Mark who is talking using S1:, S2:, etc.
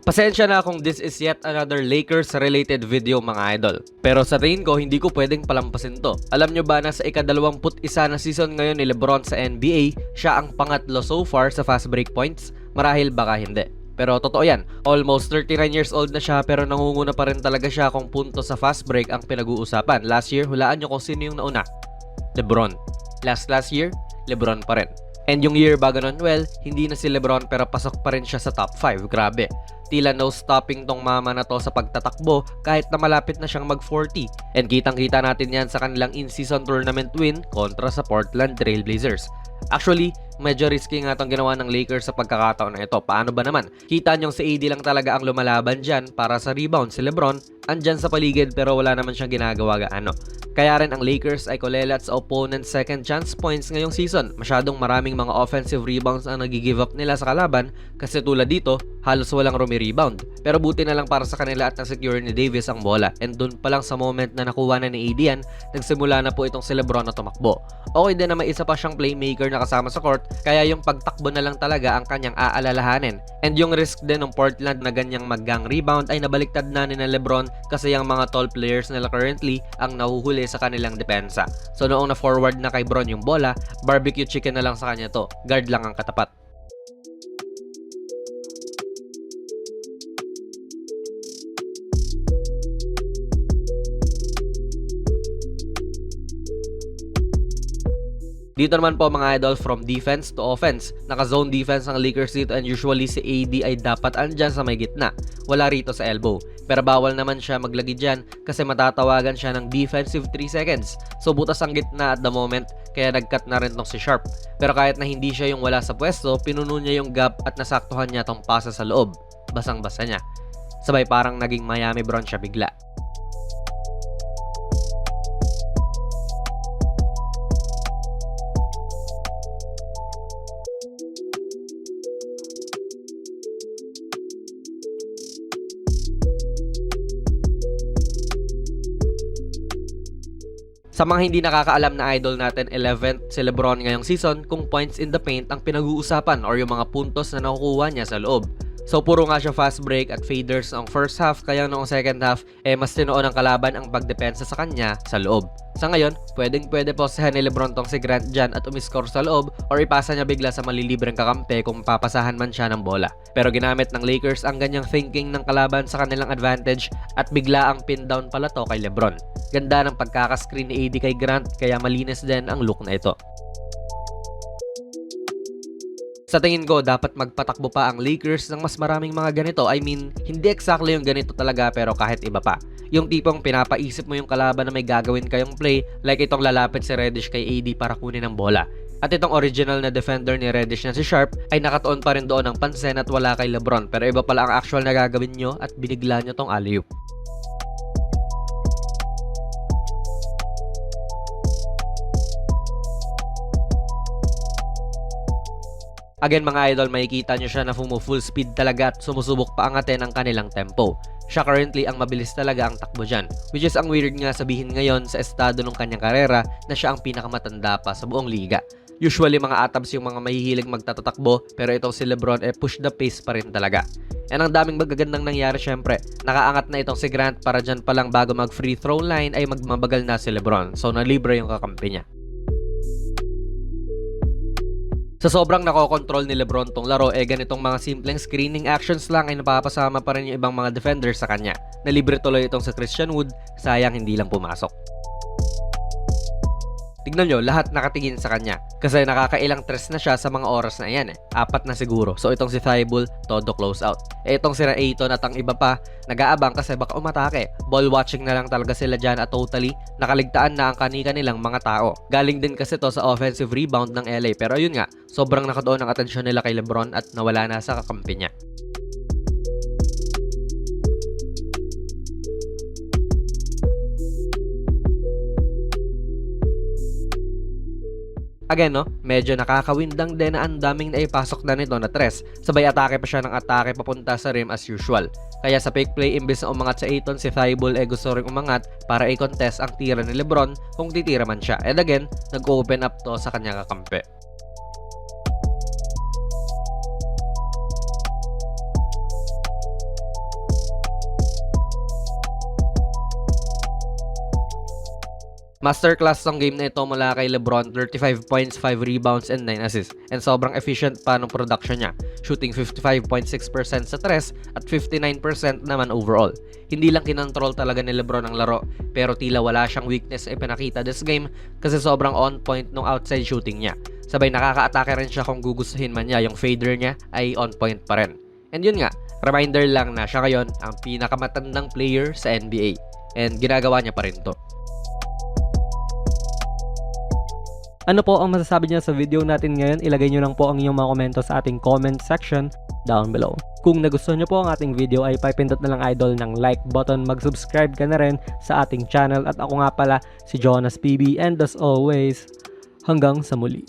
S1: Pasensya na kung this is yet another Lakers related video mga idol. Pero sa tingin ko, hindi ko pwedeng palampasin to. Alam nyo ba na sa ikadalawamput isa na season ngayon ni Lebron sa NBA, siya ang pangatlo so far sa fast break points? Marahil baka hindi. Pero totoo yan, almost 39 years old na siya pero nangunguna pa rin talaga siya kung punto sa fast break ang pinag-uusapan. Last year, hulaan nyo kung sino yung nauna. Lebron. Last last year, Lebron pa rin. And yung year bago nun, well, hindi na si Lebron pero pasok pa rin siya sa top 5. Grabe. Tila no stopping tong mama na to sa pagtatakbo kahit na malapit na siyang mag-40. And kitang-kita natin yan sa kanilang in-season tournament win kontra sa Portland Trail Blazers. Actually, medyo risky nga itong ginawa ng Lakers sa pagkakataon na ito. Paano ba naman? Kita niyong si AD lang talaga ang lumalaban dyan para sa rebound. Si Lebron, andyan sa paligid pero wala naman siyang ginagawa gaano. Kaya rin ang Lakers ay kulelat sa opponent second chance points ngayong season. Masyadong maraming mga offensive rebounds ang nag-give up nila sa kalaban kasi tulad dito, halos walang rumi-rebound. Pero buti na lang para sa kanila at na-secure ni Davis ang bola. And dun pa lang sa moment na nakuha na ni AD yan, nagsimula na po itong si Lebron na tumakbo. Okay din na may isa pa siyang playmaker na kasama sa court, kaya yung pagtakbo na lang talaga ang kanyang aalalahanin. And yung risk din ng Portland na ganyang maggang rebound ay nabaliktad na ni Lebron kasi yung mga tall players nila currently ang nahuhuli sa kanilang depensa. So noong na-forward na kay Bron yung bola, barbecue chicken na lang sa kanya to. Guard lang ang katapat. Dito naman po mga idol from defense to offense. Naka-zone defense ang Lakers dito and usually si AD ay dapat andyan sa may gitna. Wala rito sa elbow. Pero bawal naman siya maglagi dyan kasi matatawagan siya ng defensive 3 seconds. So butas ang gitna at the moment kaya nag-cut na rin tong si Sharp. Pero kahit na hindi siya yung wala sa pwesto, pinuno niya yung gap at nasaktuhan niya tong pasa sa loob. Basang-basa niya. Sabay parang naging Miami Brown siya bigla. Sa mga hindi nakakaalam na idol natin, 11th si Lebron ngayong season kung points in the paint ang pinag-uusapan or yung mga puntos na nakukuha niya sa loob. So puro nga siya fast break at faders ang first half kaya noong second half eh mas tinoon ng kalaban ang pagdepensa sa kanya sa loob. Sa ngayon, pwedeng pwede posehan ni Lebron tong si Grant dyan at umiscore sa loob or ipasa niya bigla sa malilibreng kakampi kung papasahan man siya ng bola. Pero ginamit ng Lakers ang ganyang thinking ng kalaban sa kanilang advantage at bigla ang pin down pala to kay Lebron. Ganda ng pagkakascreen ni AD kay Grant kaya malinis din ang look na ito. Sa tingin ko, dapat magpatakbo pa ang Lakers ng mas maraming mga ganito. I mean, hindi exactly yung ganito talaga pero kahit iba pa. Yung tipong pinapaisip mo yung kalaban na may gagawin kayong play like itong lalapit si Reddish kay AD para kunin ang bola. At itong original na defender ni Reddish na si Sharp ay nakatuon pa rin doon ng pansin at wala kay Lebron pero iba pala ang actual na gagawin nyo at binigla nyo tong alley-oop. Again mga idol, makikita nyo siya na fumu full speed talaga at sumusubok pa angatin ang kanilang tempo. Siya currently ang mabilis talaga ang takbo dyan. Which is ang weird nga sabihin ngayon sa estado ng kanyang karera na siya ang pinakamatanda pa sa buong liga. Usually mga atabs yung mga mahihilig magtatatakbo pero itong si Lebron eh push the pace pa rin talaga. And ang daming magagandang nangyari syempre. Nakaangat na itong si Grant para dyan pa lang bago mag free throw line ay magmabagal na si Lebron. So nalibre yung kakampi niya. Sa sobrang nakokontrol ni Lebron tong laro, eh ganitong mga simpleng screening actions lang ay napapasama pa rin yung ibang mga defenders sa kanya. Nalibre tuloy itong sa Christian Wood, sayang hindi lang pumasok. Tignan nyo, lahat nakatingin sa kanya. Kasi nakakailang tres na siya sa mga oras na yan eh. Apat na siguro. So itong si Thibault, todo close out. Eh itong si Rayton at ang iba pa, nag-aabang kasi baka umatake. Ball watching na lang talaga sila dyan at totally nakaligtaan na ang kanika nilang mga tao. Galing din kasi to sa offensive rebound ng LA. Pero yun nga, sobrang nakatuon ang atensyon nila kay Lebron at nawala na sa kakampi niya. Again, no, medyo nakakawindang din na ang daming naipasok na nito na tres. Sabay atake pa siya ng atake papunta sa rim as usual. Kaya sa fake play, imbes na umangat sa Aiton, si Thibault ay gusto rin umangat para i-contest ang tira ni Lebron kung titira man siya. And again, nag-open up to sa kanyang kakampi. Masterclass tong game na ito mula kay Lebron, 35 points, 5 rebounds, and 9 assists. And sobrang efficient pa ng production niya, shooting 55.6% sa tres at 59% naman overall. Hindi lang kinontrol talaga ni Lebron ang laro, pero tila wala siyang weakness ay pinakita this game kasi sobrang on point nung outside shooting niya. Sabay nakaka-atake rin siya kung gugustuhin man niya, yung fader niya ay on point pa rin. And yun nga, reminder lang na siya ngayon ang pinakamatandang player sa NBA. And ginagawa niya pa rin to.
S2: Ano po ang masasabi niya sa video natin ngayon? Ilagay nyo lang po ang inyong mga komento sa ating comment section down below. Kung nagustuhan nyo po ang ating video ay paipindot na lang idol ng like button, mag-subscribe ka na rin sa ating channel at ako nga pala si Jonas PB and as always, hanggang sa muli.